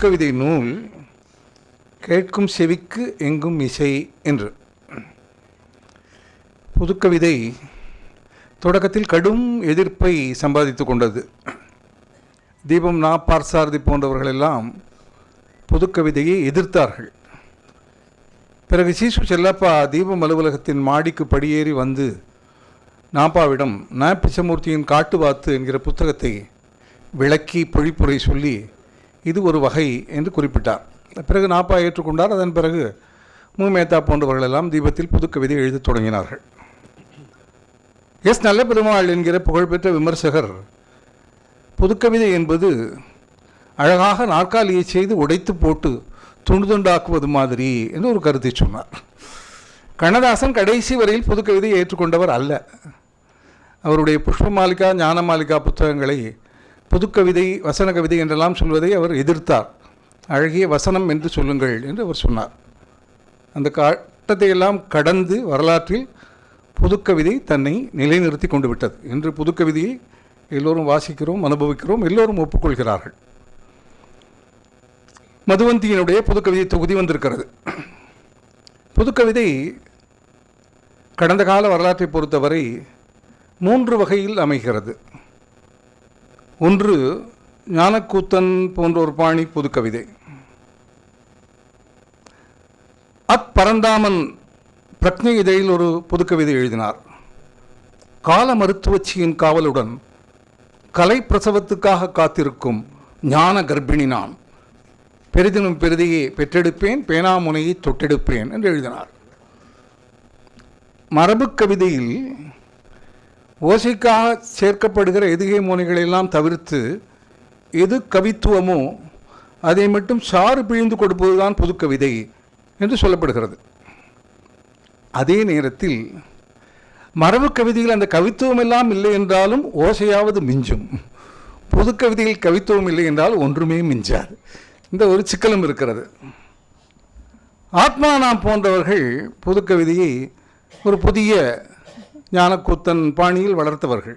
புதுக்கவிதை நூல் கேட்கும் செவிக்கு எங்கும் இசை என்று. புதுக்கவிதை தொடக்கத்தில் கடும் எதிர்ப்பை சம்பாதித்து கொண்டது. தீபம் நா பார்சாரதி போன்றவர்களெல்லாம் புதுக்கவிதையை எதிர்த்தார்கள். பிறகு சீசு செல்லப்பா தீபம் அலுவலகத்தின் மாடிக்கு படியேறி வந்து நாப்பாவிடம் ந பிச்சமூர்த்தியின் காட்டுவாத்து என்கிற புத்தகத்தை விளக்கி பொழிப்புரை சொல்லி இது ஒரு வகை என்று குறிப்பிட்டார். பிறகு நாப்பா ஏற்றுக்கொண்டார். அதன் பிறகு மு மேத்தா போன்றவர்கள் எல்லாம் தீபத்தில் புதுக்கவிதை எழுதத் தொடங்கினார்கள். எஸ். நல்ல பெருமாள் என்கிற புகழ்பெற்ற விமர்சகர் புதுக்கவிதை என்பது அழகாக நாற்காலியை செய்து உடைத்து போட்டு துண்டு துண்டாக்குவது மாதிரி என்று ஒரு கருத்தை சொன்னார். கண்ணதாசன் கடைசி வரையில் புதுக்கவிதையை ஏற்றுக்கொண்டவர் அல்ல. அவருடைய புஷ்பமாலிகா ஞானமாலிகா புத்தகங்களை புதுக்கவிதை வசன கவிதை என்றெல்லாம் சொல்வதை அவர் எதிர்த்தார். அழகிய வசனம் என்று சொல்லுங்கள் என்று அவர் சொன்னார். அந்த காட்டத்தையெல்லாம் கடந்து வரலாற்றில் புதுக்கவிதை தன்னை நிலைநிறுத்தி கொண்டு விட்டது இன்று புதுக்கவிதையை எல்லோரும் வாசிக்கிறோம் அனுபவிக்கிறோம் எல்லோரும் ஒப்புக்கொள்கிறார்கள். மதுவந்தியினுடைய புதுக்கவிதை தொகுதி வந்திருக்கிறது. புதுக்கவிதை கடந்த கால வரலாற்றை பொறுத்தவரை மூன்று வகையில் அமைகிறது. ஒன்று ஞானக்கூத்தன் போன்ற ஒரு பாணி புதுக்கவிதை அத் பரந்தாமன் பிரக்ஞை இதழில் ஒரு புதுக்கவிதை எழுதினார். கால மருத்துவச்சியின் காவலுடன் கலை பிரசவத்துக்காக காத்திருக்கும் ஞான கர்ப்பிணி நான் பெரிதினும் பெரிதையே பெற்றெடுப்பேன் பேனாமுனையை தொட்டெடுப்பேன் என்று எழுதினார். மரபு கவிதையில் ஓசைக்காக சேர்க்கப்படுகிற எதுகை முனைகளெல்லாம் தவிர்த்து எது கவித்துவமோ அதை மட்டும் சாறு பிழிந்து கொடுப்பதுதான் புதுக்கவிதை என்று சொல்லப்படுகிறது. அதே நேரத்தில் மரபு கவிதையில் அந்த கவித்துவம் எல்லாம் இல்லை என்றாலும் ஓசையாவது மிஞ்சும். புதுக்கவிதையில் கவித்துவம் இல்லை என்றால் ஒன்றுமே மிஞ்சாது. இந்த ஒரு சிக்கலும் இருக்கிறது. ஆத்மானாம் போன்றவர்கள் புதுக்கவிதையை ஒரு புதிய ஞானக்கூத்தன் பாணியில் வளர்த்தவர்கள்.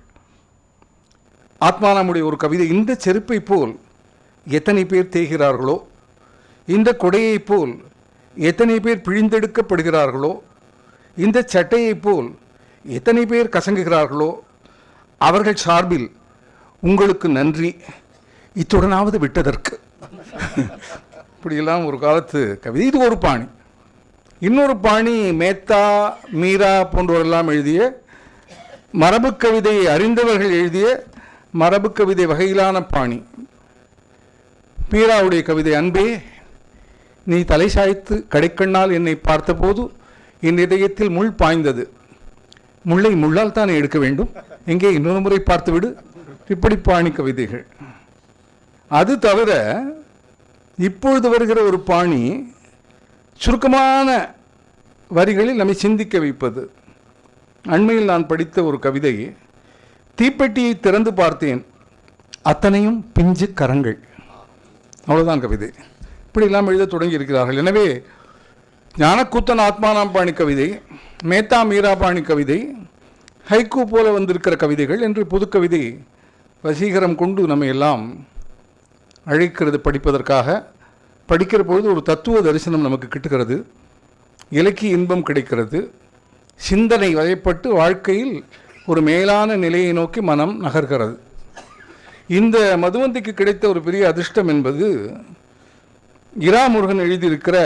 ஆத்மாராமுடைய ஒரு கவிதை இந்த செருப்பை போல் எத்தனை பேர் தேய்கிறார்களோ இந்த கொடையைப் போல் எத்தனை பேர் பிழிந்தெடுக்கப்படுகிறார்களோ இந்த சட்டையைப் போல் எத்தனை பேர் கசங்குகிறார்களோ அவர்கள் சார்பில் உங்களுக்கு நன்றி. இத்துடனாவது விட்டதற்கு. இப்படியெல்லாம் ஒரு காலத்து கவிதை. இது ஒரு பாணி. இன்னொரு பாணி மேத்தா மீரா போன்றவரெல்லாம் எழுதிய மரபு கவிதையை அறிந்தவர்கள் எழுதிய மரபு கவிதை வகையிலான பாணி. பீராவுடைய கவிதை அன்பே நீ தலை சாய்த்து கடைக்கண்ணால் என்னை பார்த்தபோது என் இதயத்தில் முள் பாய்ந்தது. முள்ளை முள்ளால் தானே எடுக்க வேண்டும்? எங்கே இன்னொரு முறை பார்த்துவிடு. இப்படி பாணி கவிதைகள். அது தவிர இப்பொழுது வருகிற ஒரு பாணி சுருக்கமான வரிகளில் நம்மை சிந்திக்க வைப்பது. அண்மையில் நான் படித்த ஒரு கவிதை தீப்பெட்டியை திறந்து பார்த்தேன் அத்தனையும் பிஞ்சு கரங்கள். அவ்வளோதான் கவிதை. இப்படியெல்லாம் எழுத தொடங்கி இருக்கிறார்கள் எனவே ஞானக்கூத்தன் ஆத்மானாம் பாணி கவிதை மேத்தா மீராபாணி கவிதை ஹைக்கூ போல வந்திருக்கிற கவிதைகள் என்று புதுக்கவிதை வசீகரம் கொண்டு நம்ம எல்லாம் அழைக்கிறது படிப்பதற்காக. படிக்கிற பொழுது ஒரு தத்துவ தரிசனம் நமக்கு கிட்டுகிறது. இலக்கிய இன்பம் கிடைக்கிறது. சிந்தனை வயப்பட்டு வாழ்க்கையில் ஒரு மேலான நிலையை நோக்கி மனம் நகர்கிறது. இந்த மதுவந்திக்கு கிடைத்த ஒரு பெரிய அதிர்ஷ்டம் என்பது இராமுருகன் எழுதியிருக்கிற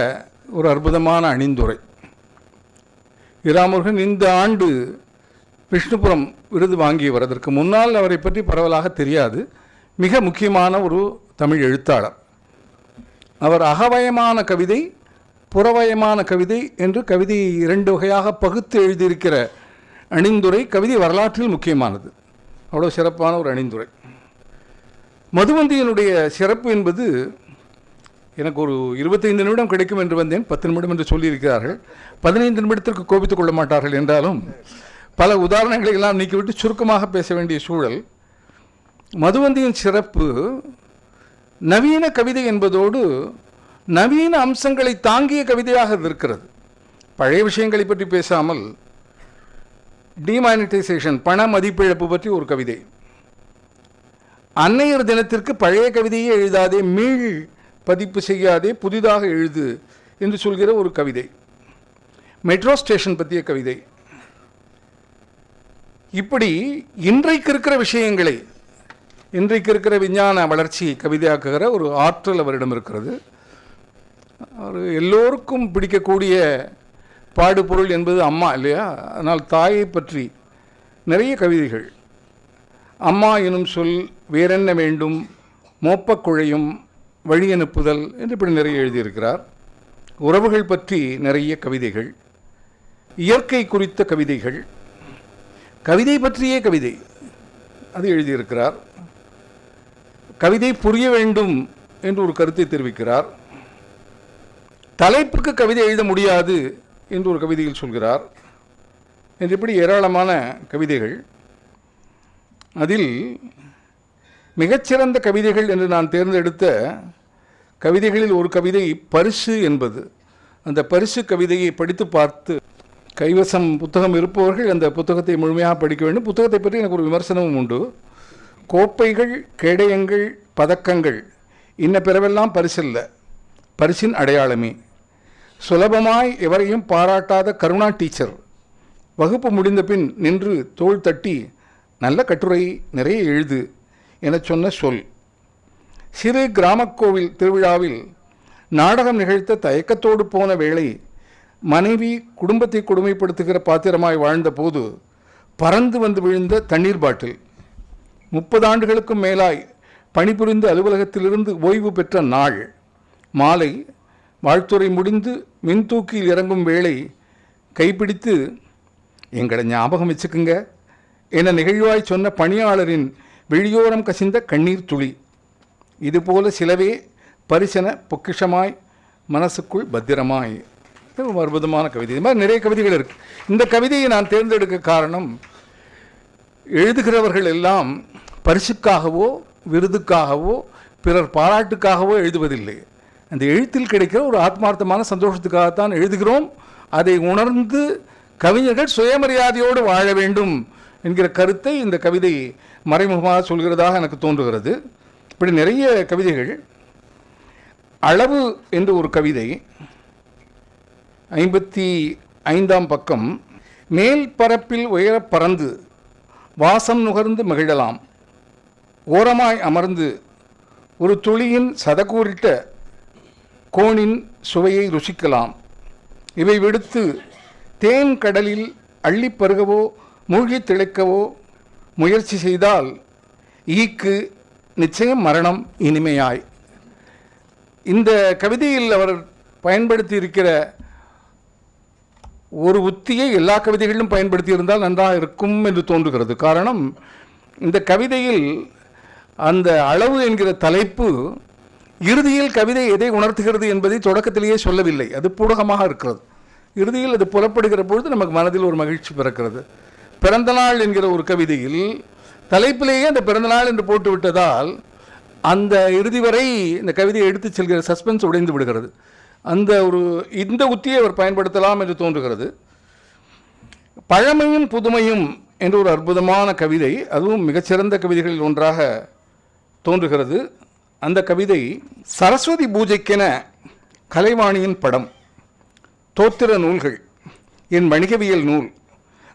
ஒரு அற்புதமான அணிந்துரை. இராமுருகன் இந்த ஆண்டு விஷ்ணுபுரம் விருது வாங்கியவர் அதற்கு முன்னால் அவரை பற்றி பரவலாக தெரியாது. மிக முக்கியமான ஒரு தமிழ் எழுத்தாளர். அவர் அகவயமான கவிதை புறவயமான கவிதை என்று கவிதையை இரண்டு வகையாக பகுத்து எழுதியிருக்கிற அணிந்துரை கவிதை வரலாற்றில் முக்கியமானது. அவ்வளோ சிறப்பான ஒரு அணிந்துரை. மதுவந்தியினுடைய சிறப்பு என்பது எனக்கு ஒரு இருபத்தைந்து நிமிடம் கிடைக்கும் என்று வந்தேன் பத்து நிமிடம் என்று சொல்லியிருக்கிறார்கள். பதினைந்து நிமிடத்திற்கு கோபித்துக் கொள்ள மாட்டார்கள் என்றாலும் பல உதாரணங்களை எல்லாம் நீக்கிவிட்டு சுருக்கமாக பேச வேண்டிய சூழல். மதுவந்தியின் சிறப்பு நவீன கவிதை என்பதோடு நவீன அம்சங்களை தாங்கிய கவிதையாக இது இருக்கிறது. பழைய விஷயங்களை பற்றி பேசாமல் டிமானிட்டைசேஷன் பண மதிப்பிழப்பு பற்றி ஒரு கவிதை. அன்னையர் தினத்திற்கு பழைய கவிதையே எழுதாதே மீள் பதிப்பு செய்யாதே புதிதாக எழுது என்று சொல்கிற ஒரு கவிதை. மெட்ரோ ஸ்டேஷன் பற்றிய கவிதை. இப்படி இன்றைக்கு இருக்கிற விஷயங்களை இன்றைக்கு இருக்கிற விஞ்ஞான வளர்ச்சி கவிதையாக்குகிற ஒரு ஆற்றல் அவரிடம் இருக்கிறது. அவர் எல்லோருக்கும் பிடிக்கக்கூடிய பாடுபொருள் என்பது அம்மா இல்லையா? அதனால் தாயை பற்றி நிறைய கவிதைகள். அம்மா எனும் சொல் வேறென்ன வேண்டும்? மோப்பக்குழையும் வழி அனுப்புதல் என்று இப்படி நிறைய எழுதியிருக்கிறார். உறவுகள் பற்றி நிறைய கவிதைகள். இயற்கை குறித்த கவிதைகள். கவிதை பற்றியே கவிதை. அது எழுதியிருக்கிறார். கவிதை புரிய வேண்டும் என்று ஒரு கருத்தை தெரிவிக்கிறார். தலைப்புக்கு கவிதை எழுத முடியாது என்று ஒரு கவிதையில் சொல்கிறார். என்று இப்படி ஏராளமான கவிதைகள். அதில் மிகச்சிறந்த கவிதைகள் என்று நான் தேர்ந்தெடுத்த கவிதைகளில் ஒரு கவிதை பரிசு என்பது. அந்த பரிசு கவிதையை படித்து பார்த்து கைவசம் புத்தகம் இருப்பவர்கள் அந்த புத்தகத்தை முழுமையாக படிக்க வேண்டும். புத்தகத்தை பற்றி எனக்கு ஒரு விமர்சனமும் உண்டு. கோப்பைகள் கேடயங்கள் பதக்கங்கள் இன்ன பிறவெல்லாம் பரிசல்ல. பரிசின் அடையாளமே. சுலபமாய் எவரையும் பாராட்டாத கருணா டீச்சர். வகுப்பு முடிந்த பின் நின்று தோள் தட்டி நல்ல கட்டுரை நிறைய எழுது எனச் சொன்ன சொல். சிறு கிராமக்கோவில் திருவிழாவில் நாடகம் நிகழ்த்த தயக்கத்தோடு போன வேளை மனைவி குடும்பத்தை கொடுமைப்படுத்துகிற பாத்திரமாய் வாழ்ந்தபோது பறந்து வந்து விழுந்த தண்ணீர் பாட்டில். முப்பது ஆண்டுகளுக்கும் மேலாய் பணிபுரிந்த அலுவலகத்திலிருந்து ஓய்வு பெற்ற நாள். மாலை வாழ்த்துறை முடிந்து மின்தூக்கியில் இறங்கும் வேளை கைப்பிடித்து எங்களை ஞாபகம் வச்சுக்குங்க என நிகழ்வாய் சொன்ன பணியாளரின் வெளியோரம் கசிந்த கண்ணீர் துளி. இதுபோல சிலவே பரிசன பொக்கிஷமாய் மனசுக்குள் பத்திரமாய். ஒரு அற்புதமான கவிதை. இது மாதிரி நிறைய கவிதைகள் இருக்குது இந்த கவிதையை நான் தேர்ந்தெடுக்க காரணம் எழுதுகிறவர்கள் எல்லாம் பரிசுக்காகவோ விருதுக்காகவோ பிறர் பாராட்டுக்காகவோ எழுதுவதில்லை. அந்த எழுத்தில் கிடைக்கிற ஒரு ஆத்மார்த்தமான சந்தோஷத்துக்காகத்தான் எழுதுகிறோம். அதை உணர்ந்து கவிஞர்கள் சுயமரியாதையோடு வாழ வேண்டும் என்கிற கருத்தை இந்த கவிதை மறைமுகமாக சொல்கிறதாக எனக்கு தோன்றுகிறது. இப்படி நிறைய கவிதைகள் அளவு என்று ஒரு கவிதை ஐம்பத்தி ஐந்தாம் பக்கம் மேல் பரப்பில் உயரப் பறந்து வாசம் நுகர்ந்து மகிழலாம் ஓரமாய் அமர்ந்து ஒரு துளியின் சதகூறிட்ட கோணின் சுவையை ருசிக்கலாம். இவை விடுத்து தேன் கடலில் அள்ளிப் பருகவோ மூழ்கி திளைக்கவோ முயற்சி செய்தால் ஈக்கு நிச்சயம் மரணம் இனிமையாய். இந்த கவிதையில் அவர் பயன்படுத்தி இருக்கிற ஒரு உத்தியை எல்லா கவிதைகளிலும் பயன்படுத்தி இருந்தால் நன்றாக இருக்கும் என்று தோன்றுகிறது. காரணம் இந்த கவிதையில் அந்த அளவு என்கிற தலைப்பு இறுதியில் கவிதை எதை உணர்த்துகிறது என்பதை தொடக்கத்திலேயே சொல்லவில்லை. அது பூடகமாக இருக்கிறது. இறுதியில் அது புலப்படுகிற பொழுது நமக்கு மனதில் ஒரு மகிழ்ச்சி பிறக்கிறது. பிறந்தநாள் என்கிற ஒரு கவிதையில் தலைப்பிலேயே அந்த பிறந்தநாள் என்று போட்டு விட்டதால் அந்த இறுதி வரை இந்த கவிதையை எடுத்துச் செல்கிற சஸ்பென்ஸ் உடைந்து விடுகிறது. அந்த ஒரு இந்த உத்தியை அவர் பயன்படுத்தலாம் என்று தோன்றுகிறது. பழமையும் புதுமையும் என்ற ஒரு அற்புதமான கவிதை அதுவும் மிகச்சிறந்த கவிதைகளில் ஒன்றாக தோன்றுகிறது. அந்த கவிதை சரஸ்வதி பூஜைக்கென கலைவாணியின் படம் தோத்திர நூல்கள் என் வணிகவியல் நூல்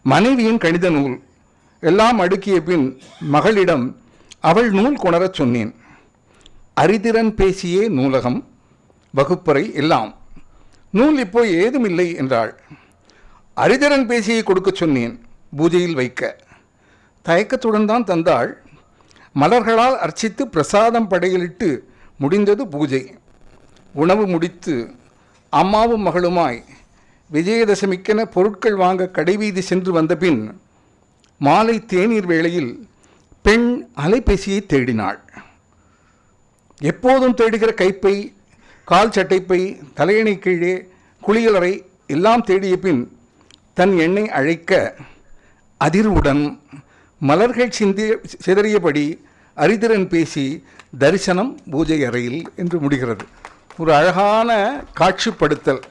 மனைவியின் கணித நூல் எல்லாம் அடுக்கிய பின் மகளிடம் அவள் நூல் கொணரச் சொன்னேன். அரிதிறன் பேசியே நூலகம் வகுப்பறை எல்லாம். நூல் இப்போ ஏதுமில்லை என்றாள். அரிதிறன் பேசியை கொடுக்கச் சொன்னேன் பூஜையில் வைக்க. தயக்கத்துடன் தான் தந்தாள். மலர்களால் அர்ச்சித்து பிரசாதம் படையலிட்டு முடிந்தது பூஜை. உணவு முடித்து அம்மாவும் மகளுமாய் விஜயதசமிக்கென பொருட்கள் வாங்க கடைவீதி சென்று வந்தபின் மாலை தேநீர் வேளையில் பெண் அலைபேசியை தேடினாள். எப்போதும் தேடுகிற கைப்பை கால் சட்டைப்பை தலையணை கீழே குளியலறை எல்லாம் தேடிய பின் தன் எண்ணை அழைக்க அதிர்வுடன் மலர்கள் சிந்திய சிதறியபடி அரிதிரன் பேசி தரிசனம் பூஜை அறையில் என்று முடிகிறது. ஒரு அழகான காட்சிப்படுத்தல்.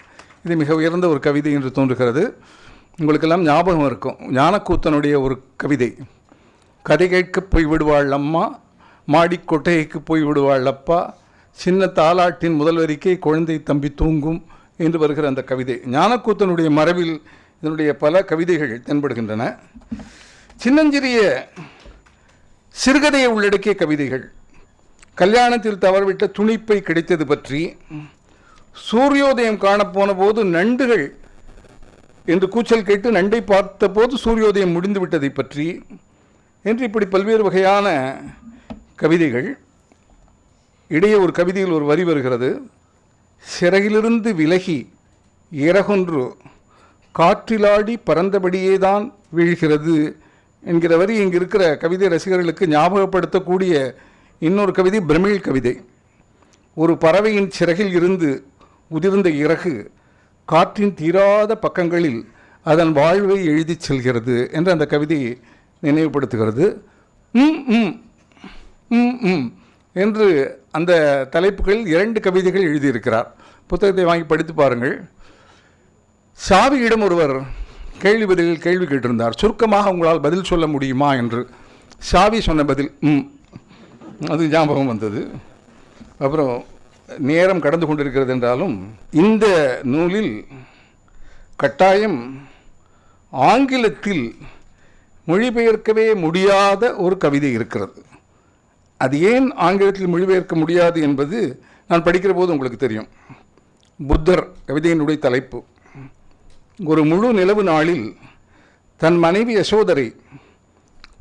இது மிக உயர்ந்த ஒரு கவிதை என்று தோன்றுகிறது. உங்களுக்கெல்லாம் ஞாபகம் இருக்கும். ஞானக்கூத்தனுடைய ஒரு கவிதை. கதை கேட்க போய் விடுவாள் அம்மா மாடி கொட்டைக்கு போய் விடுவாள் அப்பா சின்ன தாலாட்டின் முதல்வரிக்கே குழந்தை தம்பி தூங்கும் என்று வருகிற அந்த கவிதை. ஞானக்கூத்தனுடைய மரபில் இதனுடைய பல கவிதைகள் தென்படுகின்றன. சின்னஞ்சிறிய சிறுகதையை உள்ளடக்கிய கவிதைகள். கல்யாணத்தில் தவறவிட்ட துணிப்பை கிடைத்தது பற்றி சூரியோதயம் காணப்போன போது நண்டுகள் என்று கூச்சல் கேட்டு நண்டை பார்த்தபோது சூரியோதயம் முடிந்து விட்டதை பற்றி என்று இப்படி பல்வேறு வகையான கவிதைகள். இடையே ஒரு கவிதையில் ஒரு வரி வருகிறது. சிறகிலிருந்து விலகி இறகொன்று காற்றிலாடி பறந்தபடியே தான் வீழ்கிறது. என்கிற வரி இங்கு இருக்கிற கவிதை ரசிகர்களுக்கு ஞாபகப்படுத்தக்கூடிய இன்னொரு கவிதை பிரமிழ் கவிதை. ஒரு பறவையின் சிறகில் இருந்து உதிர்ந்த இறகு காற்றின் தீராத பக்கங்களில் அதன் வாழ்வை எழுதிச் செல்கிறது என்று அந்த கவிதை நினைவுபடுத்துகிறது. ம் ம் ம் ம் என்று அந்த தலைப்புகளில் இரண்டு கவிதைகள் எழுதியிருக்கிறார். புத்தகத்தை வாங்கி படித்து பாருங்கள். சாவியிடம் ஒருவர் கேள்வி பதிலில் கேள்வி கேட்டிருந்தார். சுருக்கமாக உங்களால் பதில் சொல்ல முடியுமா என்று சாவி சொன்ன பதில் ம். அது ஞாபகம் வந்தது. அப்புறம் நேரம் கடந்து கொண்டிருக்கிறது என்றாலும் இந்த நூலில் கட்டாயம் ஆங்கிலத்தில் மொழிபெயர்க்கவே முடியாத ஒரு கவிதை இருக்கிறது. அது ஏன் ஆங்கிலத்தில் மொழிபெயர்க்க முடியாது என்பது நான் படிக்கிற போது உங்களுக்கு தெரியும். புத்தர் கவிதையினுடைய தலைப்பு. ஒரு முழு நிலவு நாளில் தன் மனைவி யசோதரை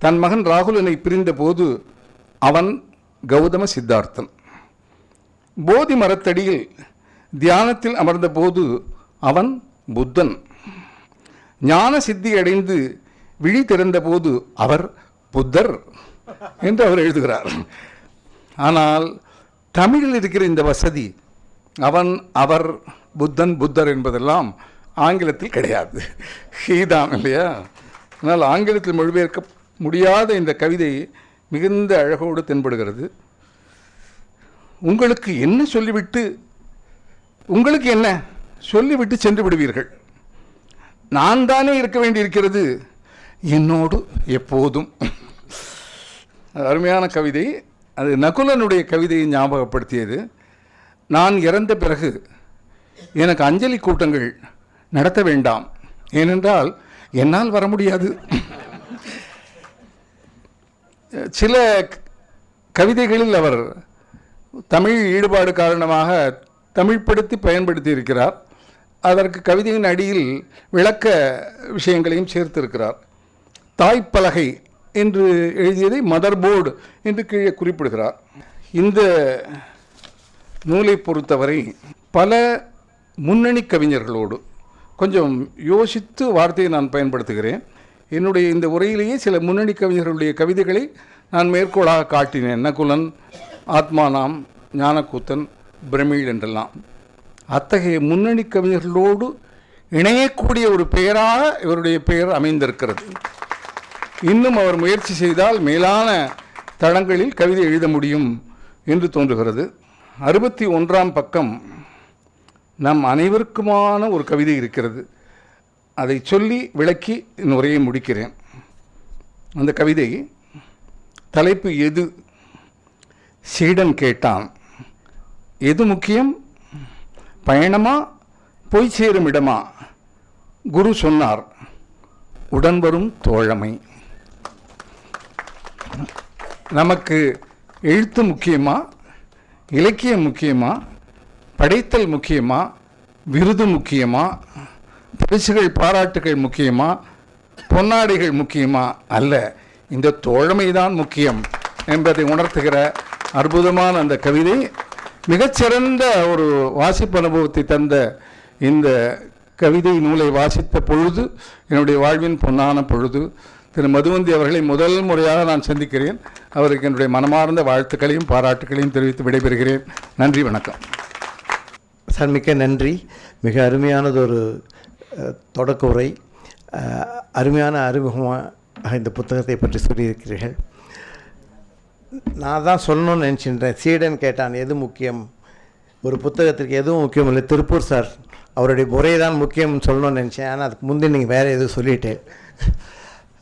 தன் மகன் ராகுலனை பிரிந்தபோது அவன் கௌதம சித்தார்த்தன். போதி மரத்தடியில் தியானத்தில் அமர்ந்தபோது அவன் புத்தன். ஞான சித்தி அடைந்து விழி திறந்தபோது அவர் புத்தர் என்று அவர் எழுதுகிறார். ஆனால் தமிழில் இருக்கிற இந்த வசதி அவன் அவர் புத்தன் புத்தர் என்பதெல்லாம் ஆங்கிலத்தில் கிடையாது. ஹீதான் இல்லையா? ஆனால் ஆங்கிலத்தில் மொழிபெயர்க்க முடியாத இந்த கவிதை மிகுந்த அழகோடு தென்படுகிறது. உங்களுக்கு என்ன சொல்லிவிட்டு உங்களுக்கு என்ன சொல்லிவிட்டு சென்று விடுவீர்கள்? நான் தானே இருக்க வேண்டியிருக்கிறது. என்னோடு எப்போதும். அருமையான கவிதை. அது நகுலனுடைய கவிதையை ஞாபகப்படுத்தியது. நான் இறந்த பிறகு எனக்கு அஞ்சலி கூட்டங்கள் நடத்த வேண்டாம். ஏனென்றால் என்னால் வர முடியாது. சில கவிதைகளில் அவர் தமிழ் ஈடுபாடு காரணமாக தமிழ்படுத்தி பயன்படுத்தி இருக்கிறார் அதற்கு கவிதையின் அடியில் விளக்க விஷயங்களையும் சேர்த்திருக்கிறார். தாய்ப்பலகை என்று எழுதியதை மதர் போர்டு என்று கீழே குறிப்பிடுகிறார். இந்த நூலை பொறுத்தவரை பல முன்னணி கவிஞர்களோடு கொஞ்சம் யோசித்து வார்த்தையை நான் பயன்படுத்துகிறேன். என்னுடைய இந்த உரையிலேயே சில முன்னணி கவிஞர்களுடைய கவிதைகளை நான் மேற்கோளாக காட்டினேன். நகுலன் ஆத்மானாம் ஞானக்கூத்தன் பிரமிழ் என்றெல்லாம். அத்தகைய முன்னணி கவிஞர்களோடு இணையக்கூடிய ஒரு பெயராக இவருடைய பெயர் அமைந்திருக்கிறது. இன்னும் அவர் முயற்சி செய்தால் மேலான தளங்களில் கவிதை எழுத முடியும் என்று தோன்றுகிறது. அறுபத்தி ஒன்றாம் பக்கம். நம் அனைவருக்குமான ஒரு கவிதை இருக்கிறது. அதை சொல்லி விளக்கி என் உரையை முடிக்கிறேன். அந்த கவிதை தலைப்பு எது? சீடன் கேட்டான். எது முக்கியம்? பயணமா? போய் சேரும் இடமா? குரு சொன்னார் உடன் வரும் தோழமை. நமக்கு எழுத்து முக்கியமா? இலக்கியம் முக்கியமா? படைத்தல் முக்கியமா? விருது முக்கியமா? பரிசுகள் பாராட்டுகள் முக்கியமா? பொன்னாடைகள் முக்கியமா? அல்ல இந்த தோழமை தான் முக்கியம் என்பதை உணர்த்துகிற அற்புதமான அந்த கவிதை. மிகச்சிறந்த ஒரு வாசிப்பு அனுபவத்தை தந்த இந்த கவிதை நூலை வாசித்த பொழுது என்னுடைய வாழ்வின் பொன்னான பொழுது திரு மதுவந்தி அவர்களை முதல் முறையாக நான் சந்திக்கிறேன். அவருக்கு என்னுடைய மனமார்ந்த வாழ்த்துக்களையும் பாராட்டுகளையும் தெரிவித்து விடைபெறுகிறேன். நன்றி வணக்கம். சார் மிக்க நன்றி. மிக அருமையானதொரு ஒரு தொடக்க உரை. அருமையான அறிமுகமாக இந்த புத்தகத்தை பற்றி சொல்லியிருக்கிறீர்கள். நான் தான் சொல்லணும்னு நினச்சின்றேன் சீடன் கேட்டான் எது முக்கியம்? ஒரு புத்தகத்திற்கு எதுவும் முக்கியம் இல்லை. திருப்பூர் சார் அவருடைய முறை தான் முக்கியம்னு சொல்லணும்னு நினச்சேன். ஆனால் அதுக்கு முந்தைய நீங்கள் வேறு எதுவும் சொல்லிட்டேன்.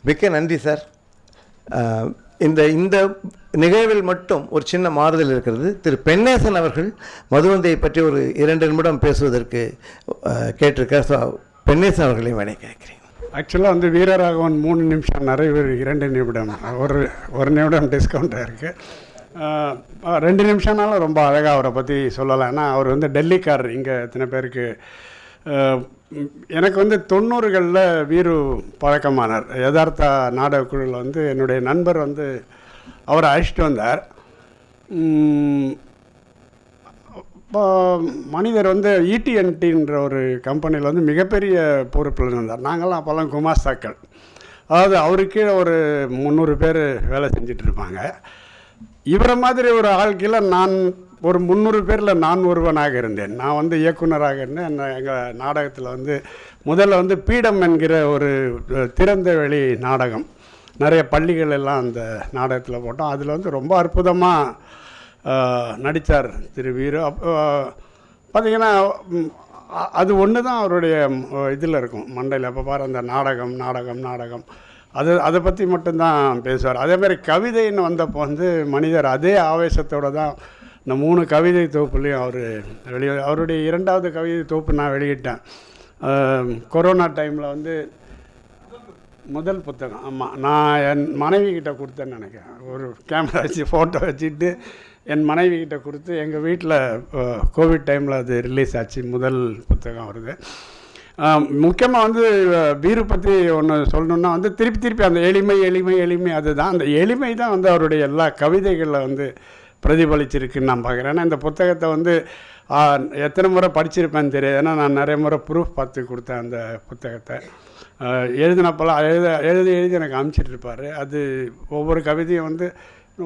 மிக்க நன்றி சார். இந்த இந்த நிகழ்வில் மட்டும் ஒரு சின்ன மாறுதல் இருக்கிறது. திரு பெண்ணேசன் அவர்கள் மதுவந்தையை பற்றி ஒரு இரண்டு நிமிடம் பேசுவதற்கு அஹ், கேட்டிருக்கார். ஸோ பெண்ணேசன் அவர்களையும் வேணை கேட்கிறேன். ஆக்சுவலாக வந்து வீரராகவன் மூணு நிமிஷம் நிறைய இரண்டு நிமிடம். ஒரு ஒரு நிமிடம் டிஸ்கவுண்ட்டாக இருக்குது ரெண்டு நிமிஷம்னாலும் ரொம்ப அழகாக அவரை பற்றி சொல்லலாம். ஏன்னா அவர் வந்து டெல்லிக்காரர். இங்கே எத்தனை பேருக்கு எனக்கு வந்து தொண்ணூறுகளில் வீரு பழக்கமானார். யதார்த்தா நாடக குழுவில் வந்து என்னுடைய நண்பர் வந்து அவரை அழைச்சிட்டு வந்தார். இப்போ மனிதர் வந்து ஈடிஎன்டின்ற இடிஎன்டின்ற ஒரு கம்பெனியில் வந்து மிகப்பெரிய பொறுப்பில் இருந்தார். நாங்கள்லாம் அப்போல்லாம் குமாஸ்தாக்கள். அதாவது அவருக்கு ஒரு முந்நூறு பேர் வேலை செஞ்சிட்ருப்பாங்க இவரை மாதிரி ஒரு ஆள்கில நான் ஒரு முந்நூறு பேரில் நான் ஒருவனாக இருந்தேன். நான் வந்து இயக்குனராக இருந்தேன். எங்கள் நாடகத்தில் வந்து முதல்ல வந்து பீடம் என்கிற ஒரு திறந்த வெளி நாடகம். நிறைய பள்ளிகள் எல்லாம் அந்த நாடகத்தில் போட்டோம். அதில் வந்து ரொம்ப அற்புதமாக நடித்தார் திரு வீரு. அப்போ பார்த்திங்கன்னா அது ஒன்று தான் அவருடைய இதில் இருக்கும். மண்டையில் அப்போ பாரு அந்த நாடகம் நாடகம் நாடகம். அது அதை பற்றி மட்டும்தான் பேசுவார். அதேமாதிரி கவிதைன்னு வந்தப்போ வந்து மனிதர் அதே ஆவேசத்தோடு தான் இந்த மூணு கவிதை தொகுப்புலையும் அவர் வெளியே அவருடைய இரண்டாவது கவிதை தொகுப்பு நான் வெளியிட்டேன். கொரோனா டைமில் வந்து முதல் புத்தகம் ஆமாம் நான் என் மனைவி கிட்ட கொடுத்தேன்னு நினைக்கிறேன். ஒரு கேமரா வச்சு ஃபோட்டோ வச்சுட்டு என் மனைவி கிட்ட கொடுத்து எங்கள் வீட்டில் கோவிட் டைமில் அது ரிலீஸ் ஆச்சு முதல் புத்தகம் வருது முக்கியமாக வந்து வீரு பற்றி ஒன்று சொல்லணுன்னா வந்து திருப்பி திருப்பி அந்த எளிமை எளிமை எளிமை அதுதான். அந்த எளிமை தான் வந்து அவருடைய எல்லா கவிதைகளில் வந்து பிரதிபலிச்சிருக்குன்னு நான் பார்க்குறேன். ஏன்னா இந்த புத்தகத்தை வந்து எத்தனை முறை படிச்சிருப்பேன்னு தெரியாது. ஏன்னா நான் நிறைய முறை ப்ரூஃப் பார்த்து கொடுத்தேன் அந்த புத்தகத்தை. எழுதினப்பெல்லாம் எழுத எழுதி எழுதி எனக்கு அனுப்பிச்சிட்டு இருப்பார். அது ஒவ்வொரு கவிதையும் வந்து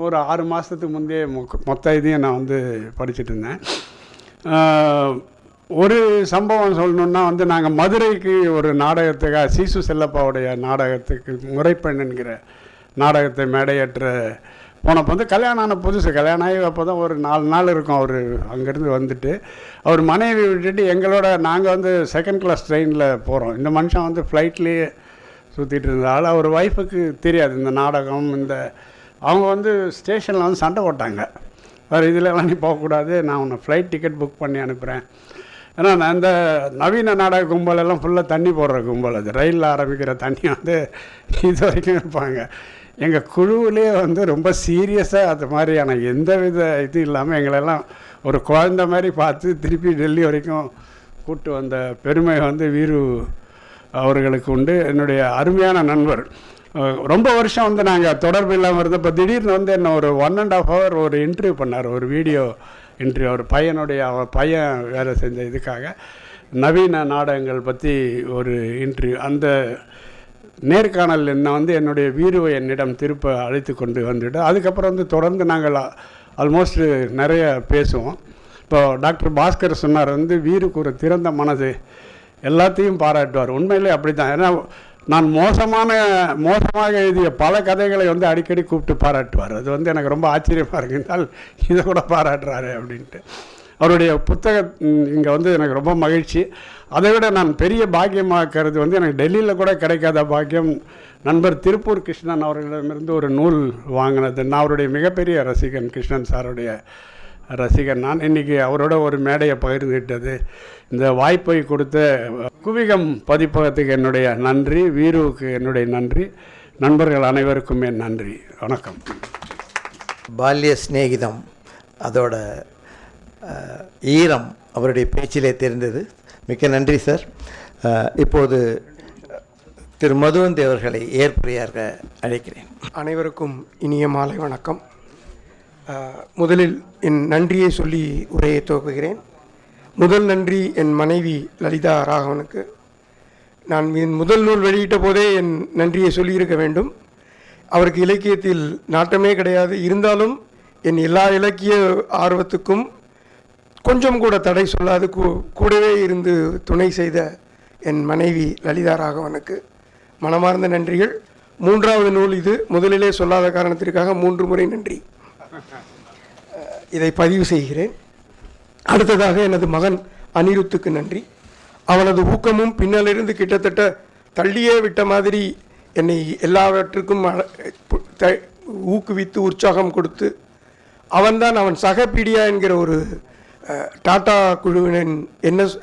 ஒரு ஆறு மாதத்துக்கு முந்தைய மொத்த இதையும் நான் வந்து படிச்சுட்டு இருந்தேன். ஒரு சம்பவம் சொல்லணுன்னா வந்து நாங்கள் மதுரைக்கு ஒரு நாடகத்துக்காக சீசு செல்லப்பாவுடைய நாடகத்துக்கு முறைப்பெண்ணுங்கிற நாடகத்தை மேடையேற்ற போனப்போ வந்து கல்யாணம் ஆன புதுசு கல்யாணம் ஆகி அப்போ தான் ஒரு நாலு நாள் இருக்கும் அவர் அங்கேருந்து வந்துட்டு. அவர் மனைவி விட்டுட்டு எங்களோட நாங்கள் வந்து செகண்ட் கிளாஸ் ட்ரெயினில் போகிறோம் இந்த மனுஷன் வந்து ஃப்ளைட்லேயே சுற்றிட்டு இருந்தால் அவர் ஒய்ஃபுக்கு தெரியாது. இந்த நாடகம் இந்த அவங்க வந்து ஸ்டேஷனில் வந்து சண்டை போட்டாங்க. வேறு இதிலலாம் நீ போகக்கூடாது நான் உன்னை ஃப்ளைட் டிக்கெட் புக் பண்ணி அனுப்புகிறேன் ஏன்னா நான் இந்த நவீன நாடக கும்பல் எல்லாம் ஃபுல்லாக தண்ணி போடுற கும்பல் அது. ரயிலில் ஆரம்பிக்கிற தண்ணி வந்து இது வரைக்கும் இருப்பாங்க. எங்கள் குழுவிலே வந்து ரொம்ப சீரியஸாக அது மாதிரியான எந்த வித இது இல்லாமல் எங்களெல்லாம் ஒரு குழந்த மாதிரி பார்த்து திருப்பி டெல்லி வரைக்கும் கூப்பிட்டு வந்த பெருமை வந்து வீரு அவர்களுக்கு உண்டு. என்னுடைய அருமையான நண்பர். ரொம்ப வருஷம் வந்து நாங்கள் தொடர்பு இல்லாமல் இருந்தப்போ திடீர்னு வந்து என்ன ஒரு ஒன் அண்ட் ஆஃப் ஹவர் ஒரு இன்டர்வியூ பண்ணார். ஒரு வீடியோ இன்டர்வியூ அவர் பையனுடைய அவர் பையன் வேலை செஞ்ச இதுக்காக. நவீன நாடகங்கள் பற்றி ஒரு இன்டர்வியூ அந்த நேர்காணல் என்ன வந்து என்னுடைய வீருவை என்னிடம் திருப்ப அழைத்து கொண்டு வந்துட்டு அதுக்கப்புறம் வந்து தொடர்ந்து நாங்கள் ஆல்மோஸ்ட் நிறைய பேசுவோம். இப்போ டாக்டர் பாஸ்கர் சொன்னார் வந்து வீருக்கு ஒரு திறந்த மனது எல்லாத்தையும் பாராட்டுவார். உண்மையிலே அப்படி தான் ஏன்னா நான் மோசமான மோசமாக எழுதிய பல கதைகளை வந்து அடிக்கடி கூப்பிட்டு பாராட்டுவார். அது வந்து எனக்கு ரொம்ப ஆச்சரியமாக இருக்குந்தால் இதை கூட பாராட்டுறாரு அப்படின்ட்டு. அவருடைய புத்தக இங்கே வந்து எனக்கு ரொம்ப மகிழ்ச்சி. அதை விட நான் பெரிய பாக்கியமாக்கிறது வந்து எனக்கு டெல்லியில் கூட கிடைக்காத பாக்கியம். நண்பர் திருப்பூர் கிருஷ்ணன் அவர்களிடமிருந்து ஒரு நூல் வாங்கினது. நான் அவருடைய மிகப்பெரிய ரசிகன் கிருஷ்ணன் சாருடைய ரசிகன். நான் இன்றைக்கி அவரோட ஒரு மேடையை பகிர்ந்துக்கிட்டது இந்த வாய்ப்பை கொடுத்த குவிகம் பதிப்பகத்துக்கு என்னுடைய நன்றி வீருவுக்கு என்னுடைய நன்றி. நண்பர்கள் அனைவருக்கும் என் நன்றி. வணக்கம். பால்ய சிநேகிதம் அதோட ஈரம் அவருடைய பேச்சிலே தெரிந்தது. மிக்க நன்றி சார். இப்போது திரு மதுவந்தி அவர்களை ஏற்புரையாக அழைக்கிறேன். அனைவருக்கும் இனிய மாலை வணக்கம். முதலில் என் நன்றியை சொல்லி உரையை துவக்குகிறேன். முதல் நன்றி என் மனைவி லலிதா ராகவனுக்கு. நான் என் முதல் நூல் வெளியிட்ட போதே என் நன்றியை சொல்லியிருக்க வேண்டும். அவருக்கு இலக்கியத்தில் நாட்டமே கிடையாது. இருந்தாலும் என் எல்லா இலக்கிய ஆர்வத்துக்கும் கொஞ்சம் கூட தடை சொல்லாது. கூ- கூடவே இருந்து துணை செய்த என் மனைவி லலிதா ராகவனுக்கு மனமார்ந்த நன்றிகள். மூன்றாவது நூல் இது. முதலிலே சொல்லாத காரணத்திற்காக மூன்று முறை நன்றி. இதை பதிவு செய்கிறேன். அடுத்ததாக எனது மகன் அனிருத்துக்கு நன்றி. அவனது ஊக்கமும் பின்னலிருந்து கிட்டத்தட்ட தள்ளியே விட்ட மாதிரி என்னை எல்லாவற்றுக்கும் அழ- த- ஊக்குவித்து உற்சாகம் கொடுத்து அவன்தான் அவன் சகப்பீடியா என்கிற ஒரு டாடா குழுவினின் என்எஸ்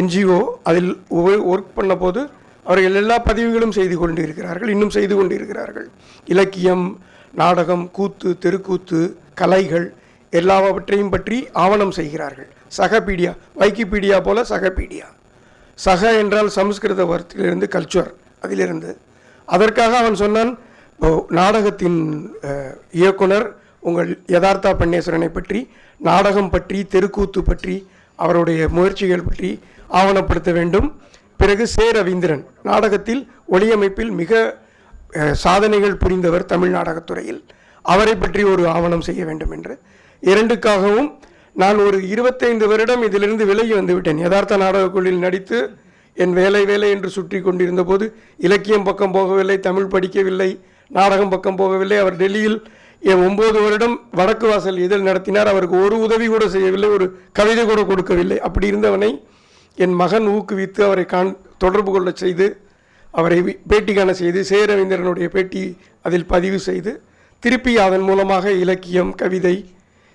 என்ஜிஓ அதில் ஒர்க் பண்ண போது அவர்கள் எல்லா பதிவுகளும் செய்து கொண்டு இருக்கிறார்கள் இன்னும் செய்து கொண்டு இருக்கிறார்கள் இலக்கியம் நாடகம் கூத்து தெருக்கூத்து கலைகள் எல்லாவற்றையும் பற்றி ஆவணம் செய்கிறார்கள். சகபீடியா வைக்கிபீடியா போல சகபீடியா. சக என்றால் சமஸ்கிருத வார்த்தையிலிருந்து கல்ச்சுரல் அதிலிருந்து. அதற்காக அவன் சொன்னான் நாடகத்தின் இயக்குனர் உங்கள் யதார்த்தா பன்னேஸ்வரனை பற்றி நாடகம் பற்றி தெருக்கூத்து பற்றி அவருடைய முயற்சிகள் பற்றி ஆவணப்படுத்த வேண்டும். பிறகு சே. ரவீந்திரன் நாடகத்தில் ஒளியமைப்பில் மிக சாதனைகள் புரிந்தவர் தமிழ் நாடகத்துறையில். அவரை பற்றி ஒரு ஆவணம் செய்ய வேண்டும் என்று. இரண்டுக்காகவும் நான் ஒரு இருபத்தைந்து வருடம் இதிலிருந்து விலகி வந்துவிட்டேன். யதார்த்த நாடகக்குழுவில் நடித்து என் வேலை வேலை என்று சுற்றி கொண்டிருந்த போது இலக்கியம் பக்கம் போகவில்லை தமிழ் படிக்கவில்லை நாடகம் பக்கம் போகவில்லை. அவர் டெல்லியில் என் ஒம்பது வருடம் வடக்கு வாசல் இதழ் நடத்தினார் அவருக்கு ஒரு உதவி கூட செய்யவில்லை ஒரு கவிதை கூட கொடுக்கவில்லை. அப்படி இருந்தவனை என் மகன் ஊக்குவித்து அவரை காண் தொடர்பு கொள்ள செய்து அவரை பேட்டி காண செய்து சேரவேந்திரனுடைய பேட்டி அதில் பதிவு செய்து திருப்பி அதன் மூலமாக இலக்கியம் கவிதை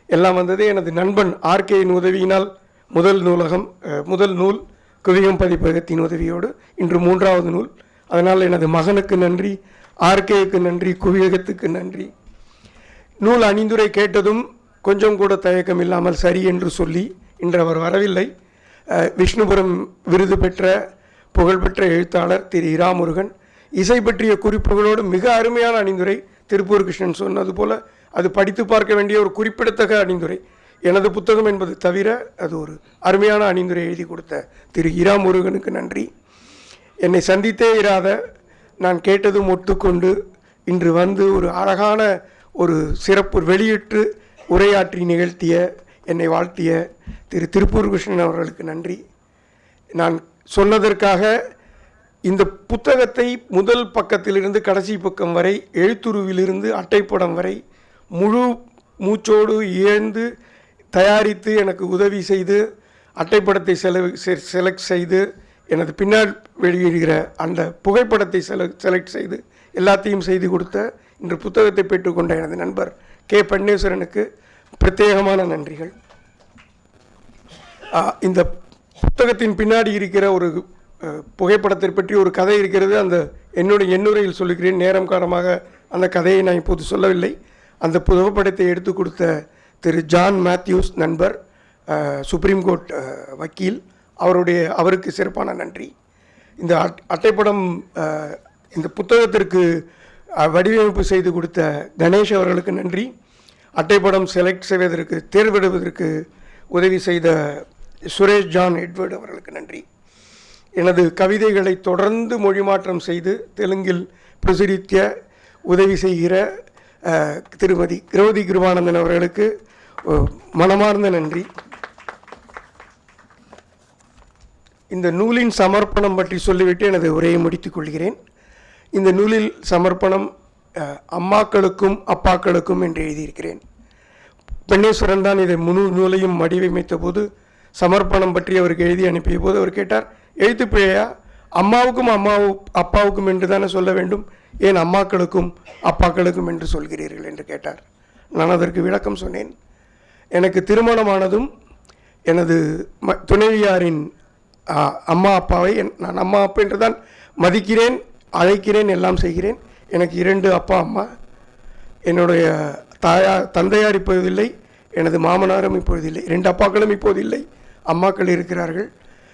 எல்லாம் வந்தது. எனது நண்பன் ஆர்கேயின் உதவியினால் முதல் நூலகம் முதல் நூல் குவியம் பதிப்பகத்தின் உதவியோடு இன்று மூன்றாவது நூல். அதனால் எனது மகனுக்கு நன்றி ஆர்கேயுக்கு நன்றி குவியகத்துக்கு நன்றி. நூல் அணிந்துரை கேட்டதும் கொஞ்சம் கூட தயக்கம் இல்லாமல் சரி என்று சொல்லி இன்று அவர் வரவில்லை. விஷ்ணுபுரம் விருது பெற்ற புகழ்பெற்ற எழுத்தாளர் திரு இராமுருகன். இசை பற்றிய குறிப்புகளோடு மிக அருமையான அணிந்துரை திருப்பூர் கிருஷ்ணன் சொன்னது போல அது படித்து பார்க்க வேண்டிய ஒரு குறிப்பிடத்தக்க அணிந்துரை. எனது புத்தகம் என்பது தவிர அது ஒரு அருமையான அணிந்துரை எழுதி கொடுத்த திரு இராமுருகனுக்கு நன்றி. என்னை சந்தித்தே இராத நான் கேட்டதும் ஒத்துக்கொண்டு இன்று வந்து ஒரு அழகான ஒரு சிறப்பு வெளியிட்டு உரையாற்றி நிகழ்த்திய என்னை வாழ்த்திய திரு திருப்பூர் கிருஷ்ணன் அவர்களுக்கு நன்றி. நான் சொன்னதற்காக இந்த புத்தகத்தை முதல் பக்கத்திலிருந்து கடைசி பக்கம் வரை எழுத்துருவிலிருந்து அட்டைப்படம் வரை முழு மூச்சோடு இயந்து தயாரித்து எனக்கு உதவி செய்து அட்டைப்படத்தை செலவு செலக்ட் செய்து எனது பின்னால் வெளியிடுகிற அந்த புகைப்படத்தை செல செலக்ட் செய்து எல்லாத்தையும் செய்து கொடுத்த இன்று புத்தகத்தை பெற்றுக்கொண்ட எனது நண்பர் கே பன்னீஸ்வரனுக்கு பிரத்யேகமான நன்றிகள். இந்த புத்தகத்தின் பின்னாடி இருக்கிற ஒரு புகைப்படத்தை பற்றி ஒரு கதை இருக்கிறது. அந்த என்னுடைய எண்ணுரையில் சொல்லுகிறேன். நேரம் காரணமாக அந்த கதையை நான் இப்போது சொல்லவில்லை. அந்த புகைப்படத்தை எடுத்து கொடுத்த திரு ஜான் மேத்யூஸ் நண்பர் சுப்ரீம் கோர்ட் வக்கீல். அவருடைய அவருக்கு சிறப்பான நன்றி. இந்த அட் அட்டைப்படம் இந்த புத்தகத்திற்கு வடிவமைப்பு செய்து கொடுத்த கணேஷ் அவர்களுக்கு நன்றி. அட்டைப்படம் செலக்ட் செய்வதற்கு தேர்வெடுவதற்கு உதவி செய்த சுரேஷ் ஜான் எட்வர்ட் அவர்களுக்கு நன்றி. எனது கவிதைகளை தொடர்ந்து மொழிமாற்றம் செய்து தெலுங்கில் பிரசுரிக்க உதவி செய்கிற திருமதி கிரௌதி கிருபானந்தன் அவர்களுக்கு மனமார்ந்த நன்றி. இந்த நூலின் சமர்ப்பணம் பற்றி சொல்லிவிட்டு எனது உரையை முடித்துக் கொள்கிறேன். இந்த நூலில் சமர்ப்பணம் அம்மாக்களுக்கும் அப்பாக்களுக்கும் என்று எழுதியிருக்கிறேன். பெண்ணேஸ்வரன் தான் இதை முழு நூலையும் வடிவமைத்த போது சமர்ப்பணம் பற்றி அவருக்கு எழுதி அனுப்பிய போது அவர் கேட்டார் எழுத்துப்பிழையா அம்மாவுக்கும் அம்மாவு அப்பாவுக்கும் என்று தானே சொல்ல வேண்டும் ஏன் அம்மாக்களுக்கும் அப்பாக்களுக்கும் என்று சொல்கிறீர்கள்? என்று கேட்டார். நான் அதற்கு விளக்கம் சொன்னேன். எனக்கு திருமணமானதும் எனது ம துணைவியாரின் அம்மா அப்பாவை என்- நான் அம்மா அப்பா என்று தான் மதிக்கிறேன். அழைக்கிறேன் எல்லாம் செய்கிறேன். எனக்கு இரண்டு அப்பா அம்மா. என்னுடைய தாயார் தந்தையார் இப்போது இல்லை எனது மாமனாரும் இப்பொழுது இல்லை இரண்டு அப்பாக்களும் இப்போது இல்லை அம்மாக்கள் இருக்கிறார்கள்.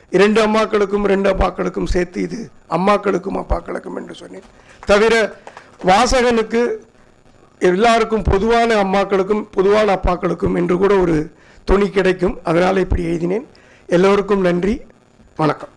இரண்டு அம்மாக்களுக்கும் ரெண்டு அப்பாக்களுக்கும் சேர்த்து இது அம்மாக்களுக்கும் அப்பாக்களுக்கும் என்று சொன்னேன். தவிர வாசகனுக்கு எல்லாருக்கும் பொதுவான அம்மாக்களுக்கும் பொதுவான அப்பாக்களுக்கும் என்று கூட ஒரு துணி கிடைக்கும். அதனால் இப்படி எழுதினேன். எல்லோருக்கும் நன்றி. வணக்கம்.